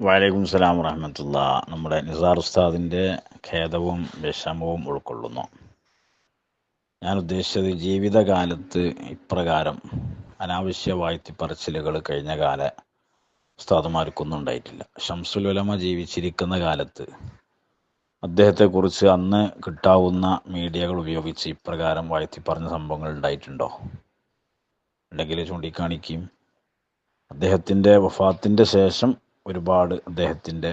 വലൈക്കും സ്ലാം വറഹമത്തുള്ള. നമ്മുടെ നിസാർ ഉസ്താദിന്റെ ഖേദവും വിഷമവും ഉൾക്കൊള്ളുന്നു. ഞാൻ ഉദ്ദേശിച്ചത് ജീവിതകാലത്ത് ഇപ്രകാരം അനാവശ്യ വായ്ത്തിപ്പറച്ചിലുകൾ കഴിഞ്ഞ കാല ഉസ്താദുമാർക്കൊന്നും ഉണ്ടായിട്ടില്ല ഷംസുൽ ജീവിച്ചിരിക്കുന്ന കാലത്ത് അദ്ദേഹത്തെക്കുറിച്ച് അന്ന് കിട്ടാവുന്ന മീഡിയകൾ ഉപയോഗിച്ച് ഇപ്രകാരം വാഴ്ത്തി പറഞ്ഞ സംഭവങ്ങൾ ഉണ്ടായിട്ടുണ്ടോ? ഉണ്ടെങ്കിൽ ചൂണ്ടിക്കാണിക്കുകയും അദ്ദേഹത്തിന്റെ വഫാത്തിന്റെ ശേഷം ഒരുപാട് അദ്ദേഹത്തിന്റെ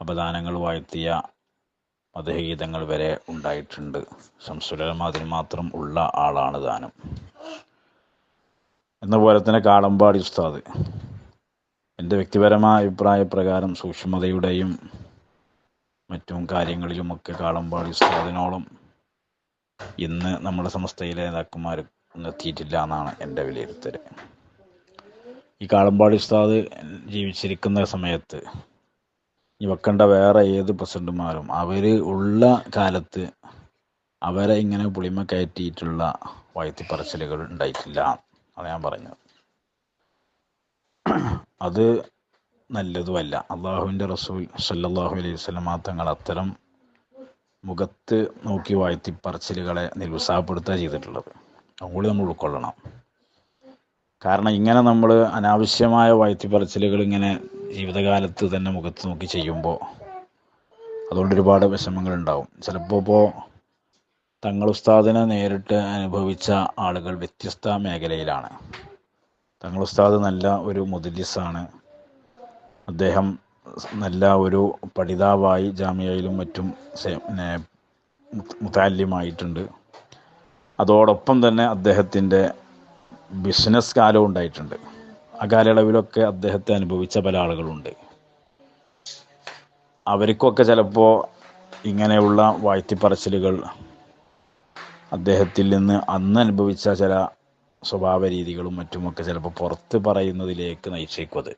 അപദാനങ്ങൾ വാഴ്ത്തിയ മതഗീതങ്ങൾ വരെ ഉണ്ടായിട്ടുണ്ട്. ശംസുലമ അതിന് മാത്രം ഉള്ള ആളാണ് താനും. എന്ന പോലെ തന്നെ കാളമ്പാടി ഉസ്താദ്. എന്റെ വ്യക്തിപരമായ അഭിപ്രായ പ്രകാരം സൂക്ഷ്മതയുടെയും മറ്റും കാര്യങ്ങളിലുമൊക്കെ കാളമ്പാടി ഉസ്താദിനോളം ഇന്ന് നമ്മുടെ സംസ്ഥയിലെ നേതാക്കന്മാർ എത്തിയിട്ടില്ല എന്നാണ് എന്റെ വിലയിരുത്തൽ ഈ കാളമ്പാടി ഉസ്താദ് ജീവിച്ചിരിക്കുന്ന സമയത്ത് ഈ വെക്കേണ്ട വേറെ ഏത് പ്രസിഡന്റുമാരും അവർ ഉള്ള കാലത്ത് അവരെ ഇങ്ങനെ പുളിമ കയറ്റിയിട്ടുള്ള വാഴ്ത്തിപ്പറച്ചിലുകൾ ഉണ്ടായിട്ടില്ല അത് ഞാൻ പറഞ്ഞത്. അത് നല്ലതുമല്ല. അള്ളാഹുവിന്റെ റസൂൽ സല്ലാഹു അലൈഹി വസല്ലമ തങ്ങൾ അത്തരം മുഖത്ത് നോക്കി വാഴ്ത്തിപ്പറച്ചിലുകളെ നിരുത്സാഹപ്പെടുത്തുക ചെയ്തിട്ടുള്ളത്. അതുകൂടി നമ്മൾ ഉൾക്കൊള്ളണം. കാരണം ഇങ്ങനെ നമ്മൾ അനാവശ്യമായ വാഴ്ത്തിപ്പറച്ചിലുകൾ ഇങ്ങനെ ജീവിതകാലത്ത് തന്നെ മുഖത്ത് നോക്കി ചെയ്യുമ്പോൾ അതുകൊണ്ട് ഒരുപാട് വിഷമങ്ങൾ ഉണ്ടാവും ചിലപ്പോൾ ഇപ്പോൾ തങ്ങൾ ഉസ്താദിനെ നേരിട്ട് അനുഭവിച്ച ആളുകൾ വ്യത്യസ്ത മേഖലയിലാണ്. തങ്ങൾ ഉസ്താദ് നല്ല ഒരു മുദലിസാണ്. അദ്ദേഹം നല്ല ഒരു പഠിതാവായി ജാമ്യയിലും മറ്റും മുത്താല്യമായിട്ടുണ്ട് അതോടൊപ്പം തന്നെ അദ്ദേഹത്തിന്റെ ബിസിനസ് കാലവും ഉണ്ടായിട്ടുണ്ട്. ആ കാലയളവിലൊക്കെ അദ്ദേഹത്തെ അനുഭവിച്ച പല ആളുകളുണ്ട്. അവർക്കൊക്കെ ചിലപ്പോൾ ഇങ്ങനെയുള്ള വാഴ്ത്തിപ്പറച്ചിലുകൾ അദ്ദേഹത്തിൽ നിന്ന് അന്ന് അനുഭവിച്ച ചില സ്വഭാവ രീതികളും മറ്റുമൊക്കെ ചിലപ്പോൾ പുറത്ത് പറയുന്നതിലേക്ക് നയിച്ചേക്കും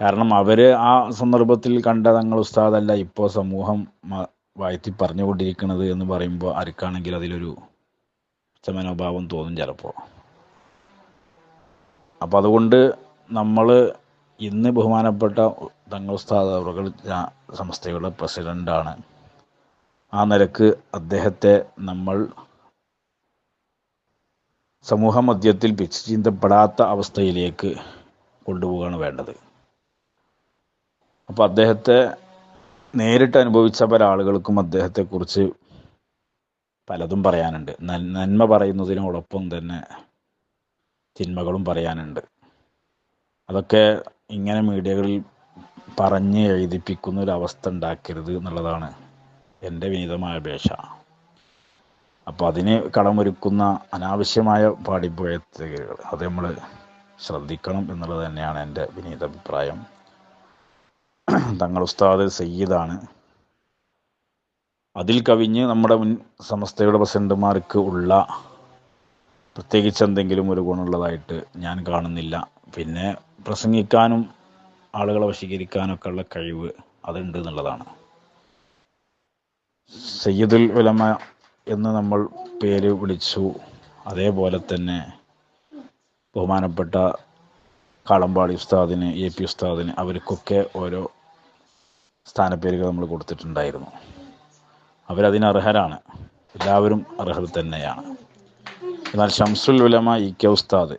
കാരണം അവർ ആ സന്ദർഭത്തിൽ കണ്ട തങ്ങൾ ഉസ്താദല്ല ഇപ്പോൾ സമൂഹം വാഴ്ത്തി പറഞ്ഞുകൊണ്ടിരിക്കുന്നത് എന്ന് പറയുമ്പോൾ ആർക്കാണെങ്കിൽ അതിലൊരു മനോഭാവം തോന്നും ചിലപ്പോൾ അപ്പം അതുകൊണ്ട് നമ്മൾ ഇന്ന് ബഹുമാനപ്പെട്ട തങ്ങൾ അവർ സംസ്ഥയുടെ പ്രസിഡന്റാണ് ആ നിലയ്ക്ക് അദ്ദേഹത്തെ നമ്മൾ സമൂഹ മധ്യത്തിൽ പിച്ച് ചിന്തപ്പെടാത്ത അവസ്ഥയിലേക്ക് കൊണ്ടുപോവുകയാണ് വേണ്ടത്. അപ്പോൾ അദ്ദേഹത്തെ നേരിട്ട് അനുഭവിച്ച പല ആളുകൾക്കും അദ്ദേഹത്തെക്കുറിച്ച് പലതും പറയാനുണ്ട്. നന്മ പറയുന്നതിനോടൊപ്പം തന്നെ തിന്മകളും പറയാനുണ്ട്. അതൊക്കെ ഇങ്ങനെ മീഡിയകളിൽ പറഞ്ഞ് എഴുതിപ്പിക്കുന്ന ഒരു അവസ്ഥ ഉണ്ടാക്കരുത് എന്നുള്ളതാണ് എന്റെ വിനീതമായ അപേക്ഷ. അപ്പോൾ അതിന് കടമൊരുക്കുന്ന അനാവശ്യമായ പാടിപ്പുഴത്തുകൾ അത് നമ്മൾ ശ്രദ്ധിക്കണം എന്നുള്ളത് തന്നെയാണ് എന്റെ വിനീത അഭിപ്രായം തങ്ങൾ ഉസ്താദ് സയ്യിദാണ്. അതിൽ കവിഞ്ഞ് നമ്മുടെ മുൻ സംസ്ഥയുടെ പ്രസിഡന്റുമാർക്ക് ഉള്ള പ്രത്യേകിച്ച് എന്തെങ്കിലും ഒരു ഗുണമുള്ളതായിട്ട് ഞാൻ കാണുന്നില്ല. പിന്നെ പ്രസംഗിക്കാനും ആളുകളെ വശീകരിക്കാനൊക്കെ ഉള്ള കഴിവ് അതുണ്ട് എന്നുള്ളതാണ്. സയ്യിദുൽ ഉലമ എന്ന് നമ്മൾ പേര് വിളിച്ചു. അതേപോലെ തന്നെ ബഹുമാനപ്പെട്ട കാളമ്പാടി ഉസ്താദിന് എ പി ഉസ്താദിന് അവർക്കൊക്കെ ഓരോ സ്ഥാനപ്പേരുകൾ നമ്മൾ കൊടുത്തിട്ടുണ്ടായിരുന്നു. അവരതിന് അർഹരാണ്. എല്ലാവരും അർഹർ തന്നെയാണ്. എന്നാൽ ഷംസുൽ ഉലമ ഇ കെ ഉസ്താദ്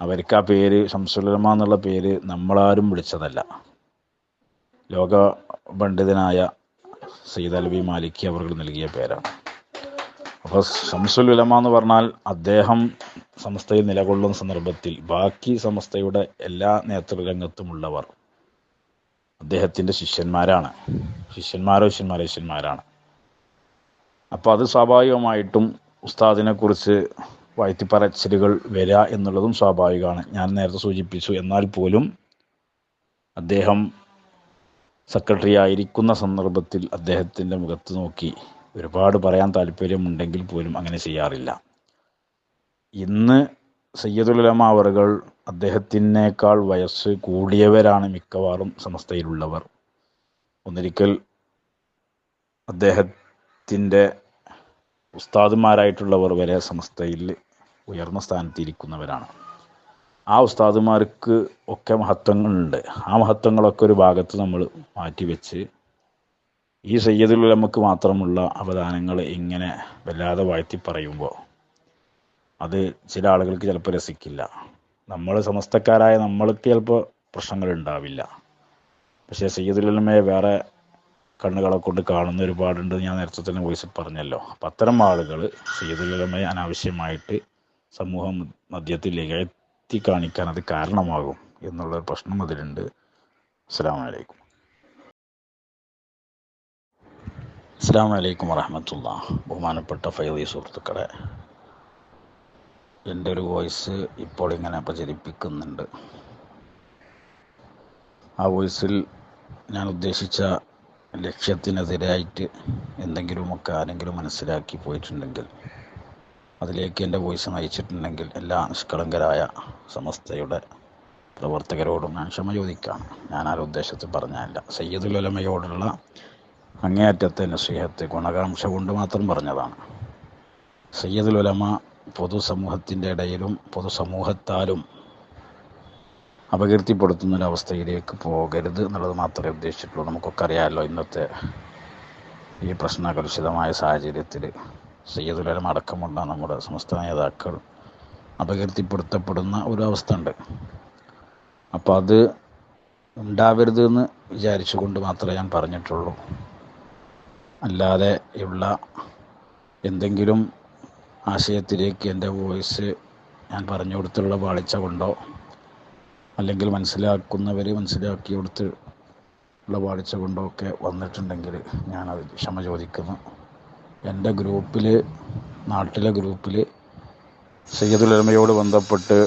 അവർക്ക് ആ പേര് ഷംസുൽ ഉലമ എന്നുള്ള പേര് നമ്മളാരും വിളിച്ചതല്ല. ലോക പണ്ഡിതനായ സയ്യിദ് അൽവി മാലിക്കി അവർ നൽകിയ പേരാണ്. അപ്പോൾ ഷംസുൽ ഉലമ എന്ന് പറഞ്ഞാൽ അദ്ദേഹം സംസ്ഥയിൽ നിലകൊള്ളുന്ന സന്ദർഭത്തിൽ ബാക്കി സംസ്ഥയുടെ എല്ലാ നേതൃരംഗത്തുമുള്ളവർ. അദ്ദേഹത്തിന്റെ ശിഷ്യന്മാരാണ്. ശിഷ്യന്മാരോ ശിഷ്യന്മാരോ ശിഷ്യന്മാരാണ് അപ്പോൾ അത് സ്വാഭാവികമായിട്ടും ഉസ്താദിനെക്കുറിച്ച് വാഴ്ത്തിപ്പറച്ചിലുകൾ വരിക എന്നുള്ളതും സ്വാഭാവികമാണ്. ഞാൻ നേരത്തെ സൂചിപ്പിച്ചു എന്നാൽ പോലും അദ്ദേഹം സെക്രട്ടറി ആയിരിക്കുന്ന സന്ദർഭത്തിൽ അദ്ദേഹത്തിന്റെ മുഖത്ത് നോക്കി ഒരുപാട് പറയാൻ താല്പര്യമുണ്ടെങ്കിൽ പോലും അങ്ങനെ ചെയ്യാറില്ല. ഇന്ന് സയ്യദുലമ അവറുകൾ അദ്ദേഹത്തിനേക്കാൾ വയസ്സ് കൂടിയവരാണ് മിക്കവാറും സംസ്ഥയിലുള്ളവർ ഒന്നിരിക്കൽ അദ്ദേഹത്തിന്റെ ഉസ്താദുമാരായിട്ടുള്ളവർ വരെ സംസ്ഥയിൽ ഉയർന്ന സ്ഥാനത്തിരിക്കുന്നവരാണ്. ആ ഉസ്താദുമാർക്ക് ഒക്കെ മഹത്വങ്ങളുണ്ട്. ആ മഹത്വങ്ങളൊക്കെ ഒരു ഭാഗത്ത് നമ്മൾ മാറ്റിവെച്ച് ഈ സയ്യദുലമക്ക് മാത്രമുള്ള അവദാനങ്ങൾ ഇങ്ങനെ വല്ലാതെ വാഴ്ത്തി പറയുമ്പോൾ അത് ചില ആളുകൾക്ക് ചിലപ്പോൾ രസിക്കില്ല. നമ്മൾ സമസ്തക്കാരായ നമ്മൾക്ക് ചിലപ്പോൾ പ്രശ്നങ്ങൾ ഉണ്ടാവില്ല. പക്ഷേ സയ്യിദുൽ ഉലമയെ വേറെ കണ്ണുകളെ കൊണ്ട് കാണുന്ന ഒരുപാടുണ്ട് ഞാൻ നേരത്തെ തന്നെ വോയിസിൽ പറഞ്ഞല്ലോ. അപ്പം അത്തരം ആളുകൾ സയ്യദുൽ ഉലമയെ അനാവശ്യമായിട്ട് സമൂഹ മധ്യത്തിൽ എത്തി കാണിക്കാൻ അത് കാരണമാകും എന്നുള്ള ഒരു പ്രശ്നം അതിലുണ്ട്. അസ്സാം വലൈക്കും അസ്സാം വലൈക്കും വറഹമത്തുള്ള ബഹുമാനപ്പെട്ട ഫൈലി സുഹൃത്തുക്കളെ എന്റെ ഒരു വോയിസ് ഇപ്പോൾ ഇങ്ങനെ പ്രചരിപ്പിക്കുന്നുണ്ട്. ആ വോയിസിൽ ഞാൻ ഉദ്ദേശിച്ച ലക്ഷ്യത്തിനെതിരായിട്ട് എന്തെങ്കിലുമൊക്കെ ആരെങ്കിലും മനസ്സിലാക്കി പോയിട്ടുണ്ടെങ്കിൽ അതിലേക്ക് എന്റെ വോയിസ് നയിച്ചിട്ടുണ്ടെങ്കിൽ എല്ലാ നിഷ്കളങ്കരായ സമസ്തയുടെ പ്രവർത്തകരോടും ഞാൻ ക്ഷമ ചോദിക്കുകയാണ് ഞാൻ ആ ഉദ്ദേശത്തിൽ പറഞ്ഞതല്ല. സയ്യദുൽ ഉലമയോടുള്ള അങ്ങേയറ്റത്തെ നസീഹത്ത് ഗുണകാംക്ഷ കൊണ്ട് മാത്രം പറഞ്ഞതാണ്. സയ്യദുൽ ഉലമ പൊതുസമൂഹത്തിന്റെ ഇടയിലും പൊതുസമൂഹത്താലും അപകീർത്തിപ്പെടുത്തുന്ന ഒരവസ്ഥയിലേക്ക് പോകരുത് എന്നുള്ളത് മാത്രമേ ഉദ്ദേശിച്ചിട്ടുള്ളൂ. നമുക്കൊക്കെ അറിയാമല്ലോ ഇന്നത്തെ ഈ പ്രശ്നകലുഷിതമായ സാഹചര്യത്തിൽ സയ്യദുലം അടക്കമുള്ള നമ്മുടെ സംസ്ഥാന നേതാക്കൾ അപകീർത്തിപ്പെടുത്തപ്പെടുന്ന ഒരു അവസ്ഥ ഉണ്ട് അപ്പോൾ അത് ഉണ്ടാവരുത് എന്ന് വിചാരിച്ചുകൊണ്ട് മാത്രമേ ഞാൻ പറഞ്ഞിട്ടുള്ളൂ. അല്ലാതെ ഉള്ള എന്തെങ്കിലും ആശയത്തിലേക്ക് എന്റെ വോയിസ് ഞാൻ പറഞ്ഞു കൊടുത്തുള്ള പാളിച്ച കൊണ്ടോ അല്ലെങ്കിൽ മനസ്സിലാക്കുന്നവർ മനസ്സിലാക്കി കൊടുത്ത് ഉള്ള പാളിച്ച കൊണ്ടോ ഒക്കെ വന്നിട്ടുണ്ടെങ്കിൽ ഞാനത് ക്ഷമ ചോദിക്കുന്നു. എന്റെ ഗ്രൂപ്പിൽ നാട്ടിലെ ഗ്രൂപ്പിൽ സയ്യദുലമയോട് ബന്ധപ്പെട്ട്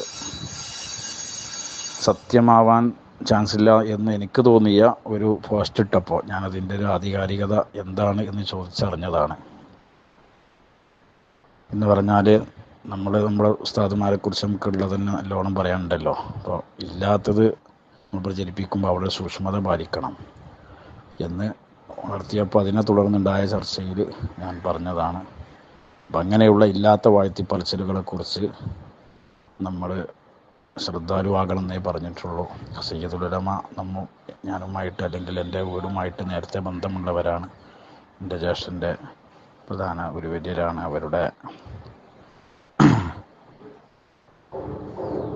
സത്യമാവാൻ ചാൻസ് ഇല്ല എന്ന് എനിക്ക് തോന്നിയ ഒരു പോസ്റ്റ് ഇട്ടപ്പോൾ ഞാനതിന്റെ ഒരു ആധികാരികത എന്താണ് എന്ന് ചോദിച്ചറിഞ്ഞതാണ്. എന്ന് പറഞ്ഞാൽ നമ്മൾ നമ്മുടെ ഉസ്താദുമാരെ കുറിച്ച് നമുക്കുള്ളത് തന്നെ നല്ലോണം പറയാനുണ്ടല്ലോ. അപ്പോൾ ഇല്ലാത്തത് നമ്മൾ പ്രചരിപ്പിക്കുമ്പോൾ അവിടെ സൂക്ഷ്മത പാലിക്കണം എന്ന് ഉണർത്തിയപ്പോൾ അതിനെ തുടർന്നുണ്ടായ ചർച്ചയിൽ ഞാൻ പറഞ്ഞതാണ്. അപ്പം അങ്ങനെയുള്ള ഇല്ലാത്ത വാഴ്ത്തിപ്പറച്ചിലുകളെക്കുറിച്ച് നമ്മൾ ശ്രദ്ധാലുവാകണമെന്നേ പറഞ്ഞിട്ടുള്ളൂ. സയ്യദുലമ നമ്മ ഞാനുമായിട്ട് അല്ലെങ്കിൽ എന്റെ വീടുമായിട്ട് നേരത്തെ ബന്ധമുള്ളവരാണ്. എന്റെ ജ്യേഷ്ഠന്റെ പ്രധാന ഗുരുവര്യരാണ് അവരുടെ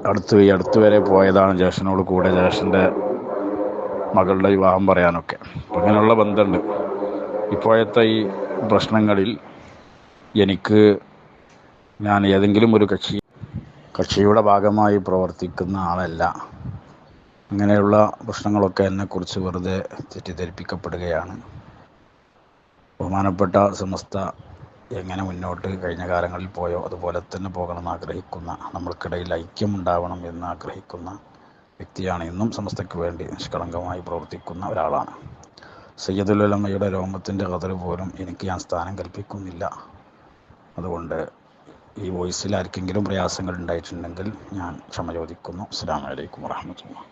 അടുത്ത് ഈ അടുത്ത് വരെ പോയതാണ് ജ്യേഷ്ഠനോട് കൂടെ ജ്യേഷ്ഠന്റെ മകളുടെ വിവാഹം പറയാനൊക്കെ. അങ്ങനെയുള്ള ബന്ധമുണ്ട്. ഇപ്പോഴത്തെ ഈ പ്രശ്നങ്ങളിൽ എനിക്ക് ഞാൻ ഏതെങ്കിലും ഒരു കക്ഷി കക്ഷിയുടെ ഭാഗമായി പ്രവർത്തിക്കുന്ന ആളല്ല. അങ്ങനെയുള്ള പ്രശ്നങ്ങളൊക്കെ എന്നെക്കുറിച്ച് വെറുതെ തെറ്റിദ്ധരിപ്പിക്കപ്പെടുകയാണ്. ബഹുമാനപ്പെട്ട സമസ്ത എങ്ങനെ മുന്നോട്ട് കഴിഞ്ഞ കാലങ്ങളിൽ പോയോ അതുപോലെ തന്നെ പോകണമെന്ന് ആഗ്രഹിക്കുന്ന നമ്മൾക്കിടയിൽ ഐക്യമുണ്ടാവണം എന്ന് ആഗ്രഹിക്കുന്ന വ്യക്തിയാണ് ഇന്നും സമസ്തയ്ക്ക് വേണ്ടി നിഷ്കളങ്കമായി പ്രവർത്തിക്കുന്ന ഒരാളാണ്. സയ്യദുലമയുടെ രോമത്തിന്റെ കഥ പോലും എനിക്ക് ഞാൻ സ്ഥാനം കൽപ്പിക്കുന്നില്ല. അതുകൊണ്ട് ഈ വോയിസിൽ ആർക്കെങ്കിലും പ്രയാസങ്ങൾ ഉണ്ടായിട്ടുണ്ടെങ്കിൽ ഞാൻ ക്ഷമ ചോദിക്കുന്നു. അസ്സാം വലൈക്കും വാഹമത്തുള്ള